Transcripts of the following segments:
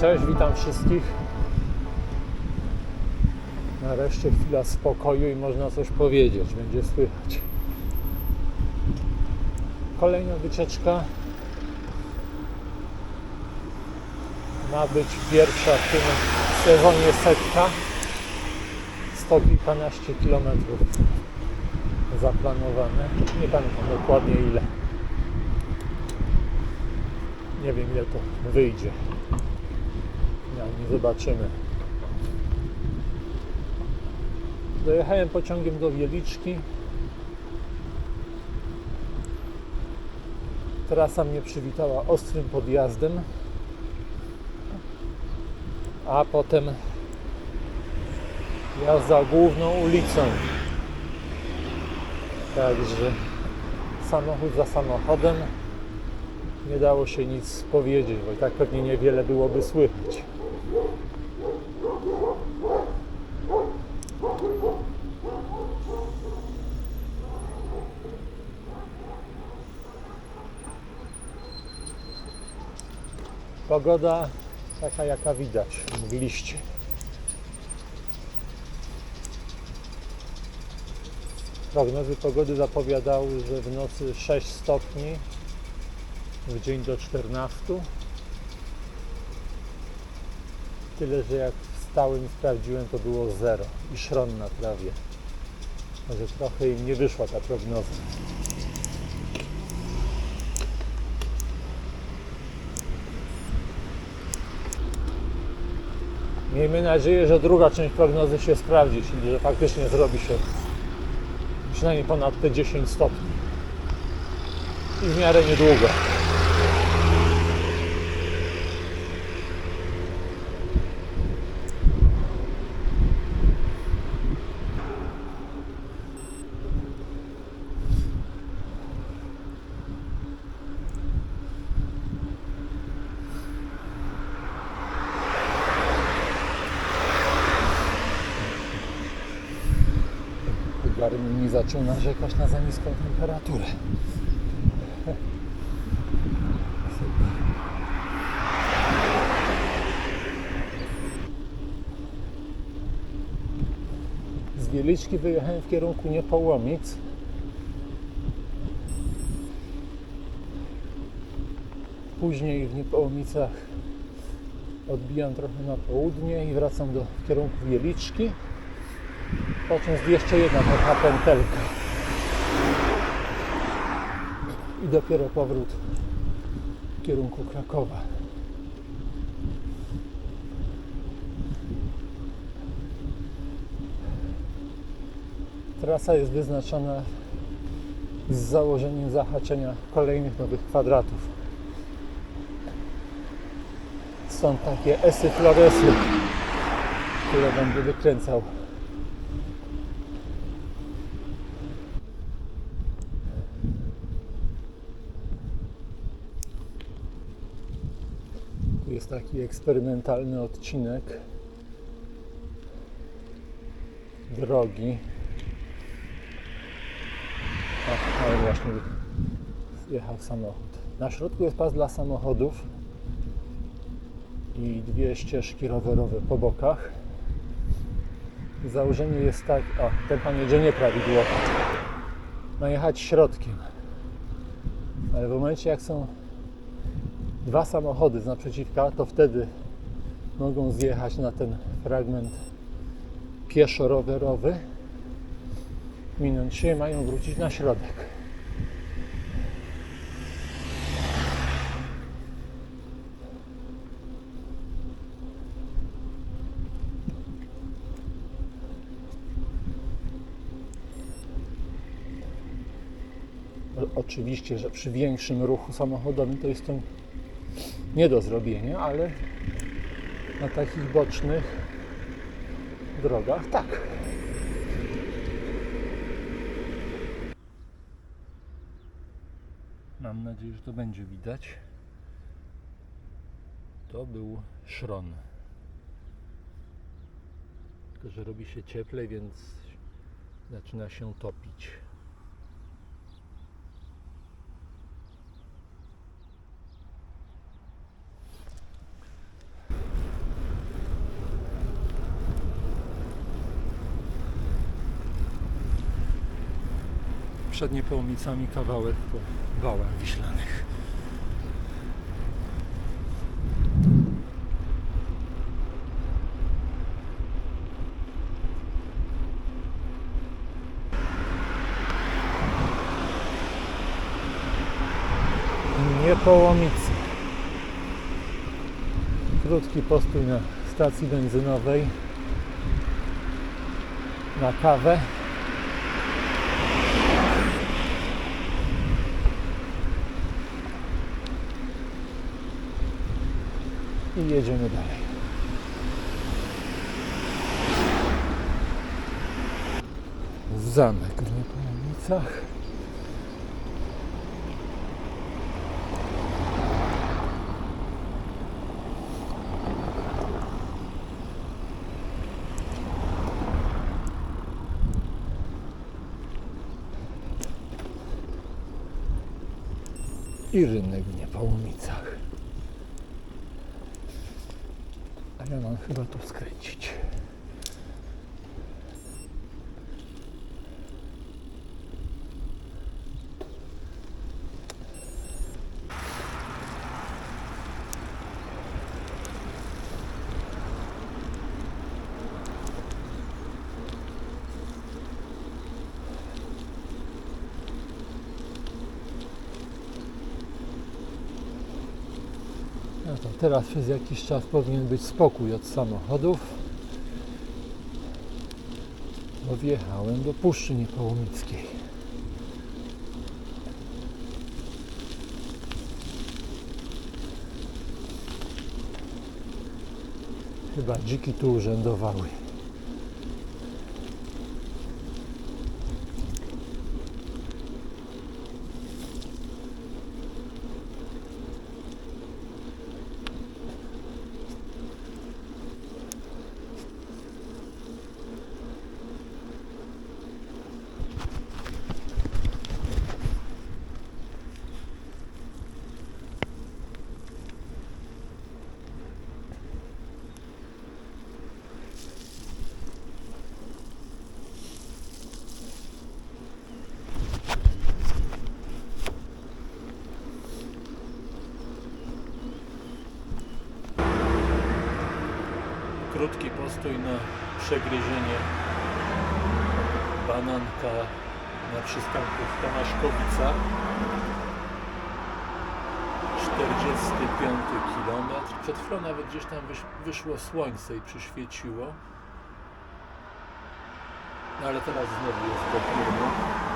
Cześć, witam wszystkich. Nareszcie chwila spokoju i można coś powiedzieć, będzie słychać. Kolejna wycieczka. Ma być pierwsza w tym sezonie setka. Sto kilkanaście kilometrów zaplanowane. Nie pamiętam dokładnie ile. Nie wiem ile to wyjdzie. Zobaczymy. Dojechałem pociągiem do Wieliczki. Trasa mnie przywitała ostrym podjazdem, a potem jazda główną ulicą. Także samochód za samochodem nie dało się nic powiedzieć, bo i tak pewnie niewiele byłoby słychać. Pogoda taka jaka widać, mówiliście. Prognozy pogody zapowiadały, że w nocy 6 stopni, w dzień do 14. Tyle, że jak wstałem i sprawdziłem, to było 0 i szron na trawie. Może trochę im nie wyszła ta prognoza. Miejmy nadzieję, że druga część prognozy się sprawdzi, czyli że faktycznie zrobi się przynajmniej ponad te 10 stopni. I w miarę niedługo. Garmin zaczął narzekać na za niską temperaturę. Z Wieliczki wyjechałem w kierunku Niepołomic. Później w Niepołomicach odbijam trochę na południe i wracam do w kierunku Wieliczki. Po czym jeszcze jedna taka pętelka. I dopiero powrót w kierunku Krakowa. Trasa jest wyznaczona z założeniem zahaczenia kolejnych nowych kwadratów. Są takie esy floresy, które będę wykręcał. Tu taki eksperymentalny odcinek drogi. Ale właśnie jechał samochód. Na środku jest pas dla samochodów i dwie ścieżki rowerowe po bokach. Założenie jest tak, o, ten pan jedzie nieprawidłowo. Ma jechać środkiem. Ale w momencie jak są dwa samochody z naprzeciwka, to wtedy mogą zjechać na ten fragment pieszo-rowerowy, minąć się i mają wrócić na środek. Oczywiście, że przy większym ruchu samochodowym to jest to nie do zrobienia, ale na takich bocznych drogach tak. Mam nadzieję, że to będzie widać. To był szron. Tylko, że robi się cieplej, więc zaczyna się topić. Przed Niepołomicami kawałek po wałach wiślanych. Niepołomice. Krótki postój na stacji benzynowej na kawę. I jedziemy dalej. Zamek w Niepołomicach. i rynek w Niepołomicach. A ja mam chyba tu skręcić. No to teraz przez jakiś czas powinien być spokój od samochodów. Bo wjechałem do Puszczy Niepołomickiej. Chyba dziki tu urzędowały. Krótki postój na przegryzienie bananka na przystanku w Tomaszkowicach. 45 km. Przed chwilą nawet gdzieś tam wysz, wyszło słońce i przyświeciło. No ale teraz znowu jest pochmurno.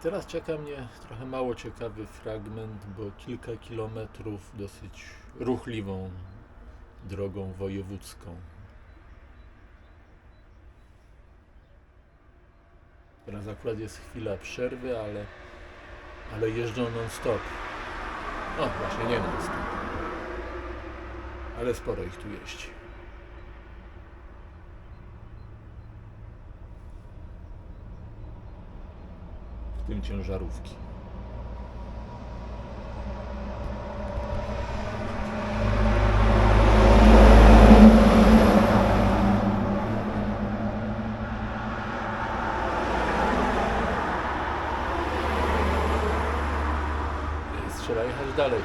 Teraz czeka mnie trochę mało ciekawy fragment, bo kilka kilometrów dosyć ruchliwą drogą wojewódzką. Teraz akurat jest chwila przerwy, ale, ale jeżdżą non-stop. No właśnie nie non-stop. Ale sporo ich tu jeździ. Tym ciężarówki. Więc trzeba jechać dalej.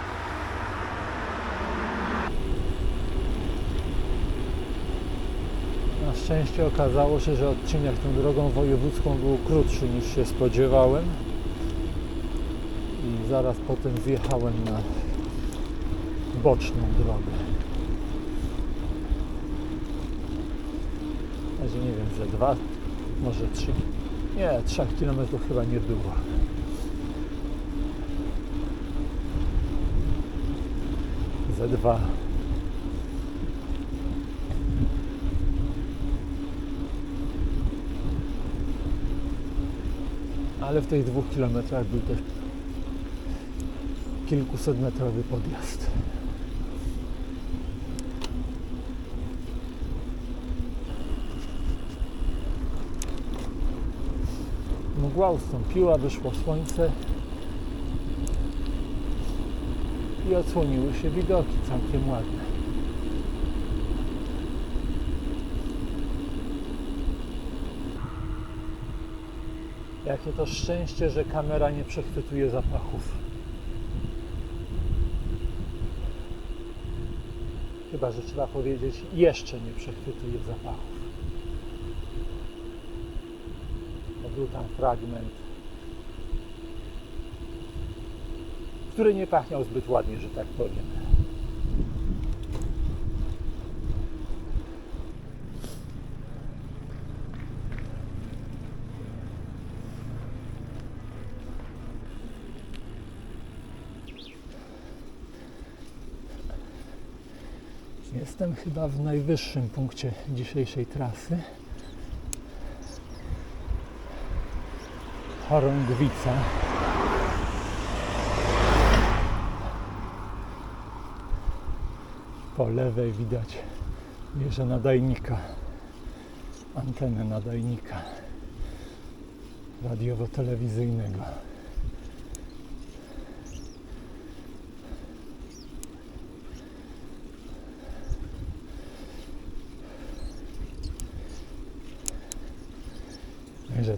Na szczęście okazało się, że odcinek tą drogą wojewódzką był krótszy niż się spodziewałem. I zaraz potem wjechałem na boczną drogę. Razie nie wiem, że dwa, może trzy. Nie, trzech kilometrów chyba nie było. Ze dwa. Ale w tych dwóch kilometrach był też kilkusetmetrowy podjazd. Mgła ustąpiła, wyszło słońce i odsłoniły się widoki całkiem ładne. Jakie to szczęście, że kamera nie przechwytuje zapachów. Chyba, że trzeba powiedzieć, jeszcze nie przechwytuje zapachów. To był tam fragment, który nie pachniał zbyt ładnie, że tak powiem. Jestem chyba w najwyższym punkcie dzisiejszej trasy. Chorągwica. Po lewej widać wieżę nadajnika, antenę nadajnika radiowo-telewizyjnego.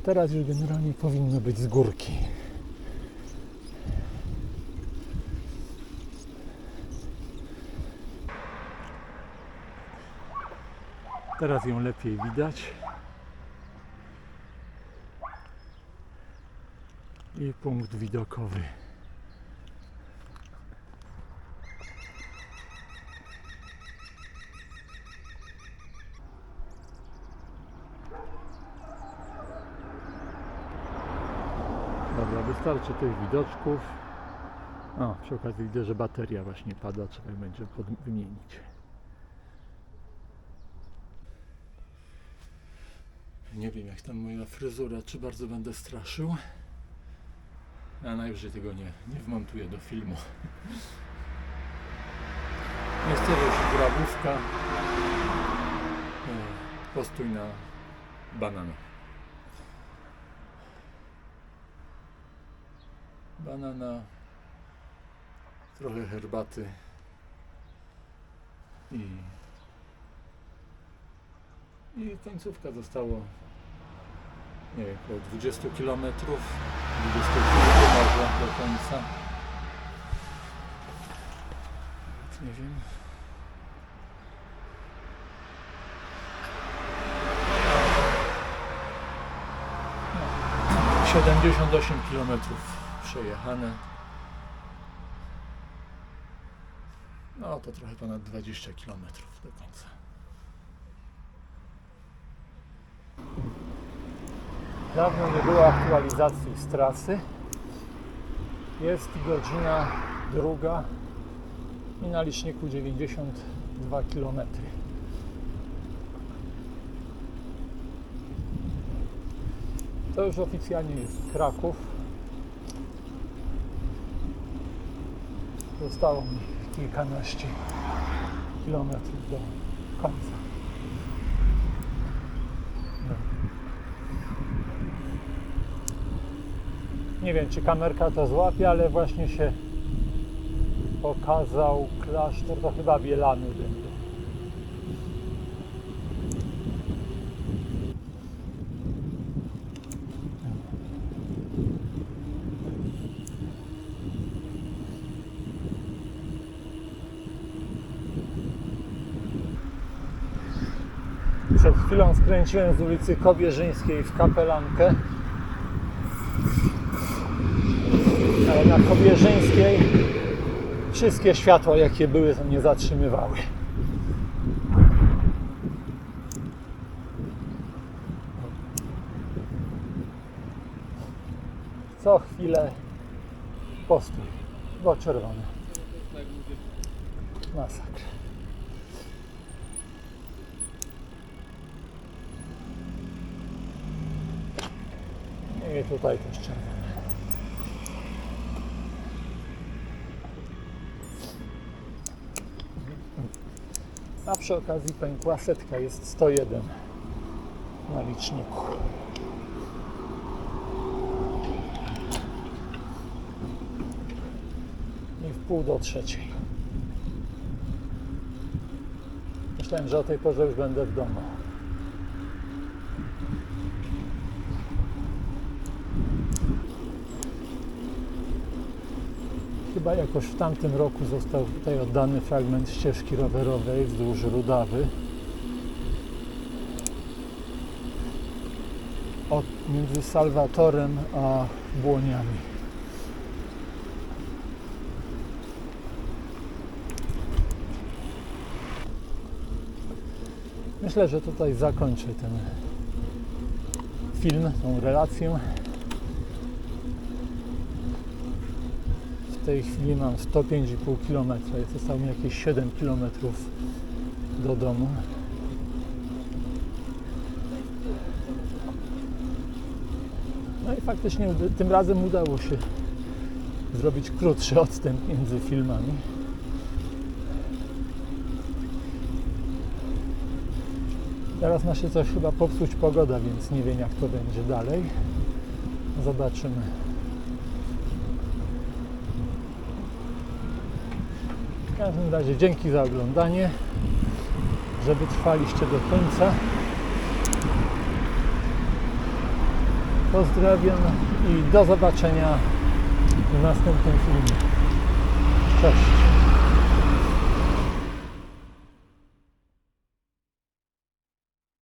Teraz już generalnie powinno być z górki. Teraz ją lepiej widać. I punkt widokowy. Wystarczy tych widoczków. O, przy okazji widzę, że bateria właśnie pada, trzeba ją będzie wymienić. Nie wiem jak tam moja fryzura, czy bardzo będę straszył. A najwyżej tego nie, nie wmontuję do filmu. Niestety już grabówka. E, Postój na banana. Banana, trochę herbaty i, i końcówka zostało nie około 20 km, 20 km do końca. Nie wiem. No, 78 km przejechane. No to trochę ponad 20 km do końca. Dawno nie było aktualizacji z trasy. Jest godzina druga i na liczniku 92 km. To już oficjalnie jest Kraków. Zostało mi kilkanaście kilometrów do końca. No. Nie wiem, czy kamerka to złapie, ale właśnie się pokazał klasztor, to chyba Bielany Przed chwilą skręciłem z ulicy Kobierzyńskiej w Kapelankę. Ale na Kobierzyńskiej wszystkie światła jakie były to nie zatrzymywały. Co chwilę postój, bo czerwone. Masakra. I tutaj też czerwone. A przy okazji pękła setka, jest 101 na liczniku. I w pół do trzeciej. Myślałem, że o tej porze już będę w domu. Chyba jakoś w tamtym roku został tutaj oddany fragment ścieżki rowerowej wzdłuż Rudawy. Od, między Salwatorem a Błoniami. Myślę, że tutaj zakończę ten film, tą relację. Tej chwili mam 105,5 km, zostało mi jakieś 7 km do domu. No i faktycznie tym razem udało się zrobić krótszy odstęp między filmami. Teraz ma się coś chyba popsuć pogoda, więc nie wiem jak to będzie dalej. Zobaczymy. Każdym razie dzięki za oglądanie, że wytrwaliście do końca. Pozdrawiam i do zobaczenia w następnym filmie. Cześć.